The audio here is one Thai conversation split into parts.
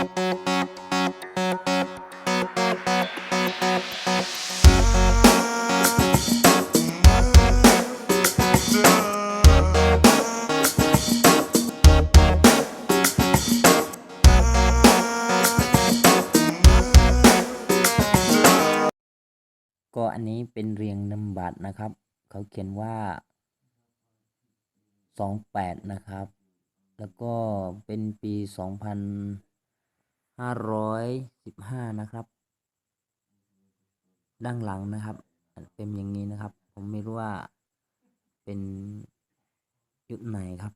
ก็อันนี้เป็นเรียงนำบัตรนะครับ เขาเขียนว่าสองแปดนะครับ แล้วก็เป็นปีสองพัน ห้าร้อยสิบห้านะครับ ด้านหลังนะครับ เป็นอย่างนี้นะครับ ผมไม่รู้ว่าเป็นยุคไหนครับ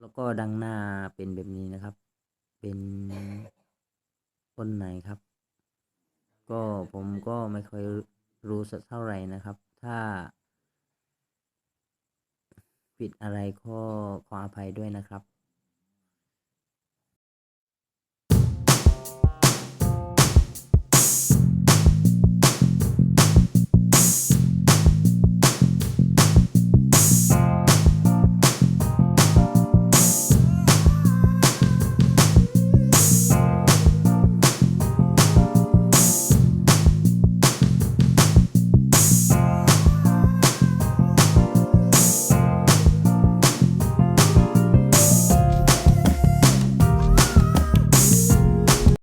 แล้วก็ดังหน้าเป็นแบบนี้นะครับ เป็นต้นไหนครับ ก็ผมก็ไม่ค่อยรู้สักเท่าไหร่นะครับ ถ้าผิดอะไรก็ขออภัยด้วยนะครับ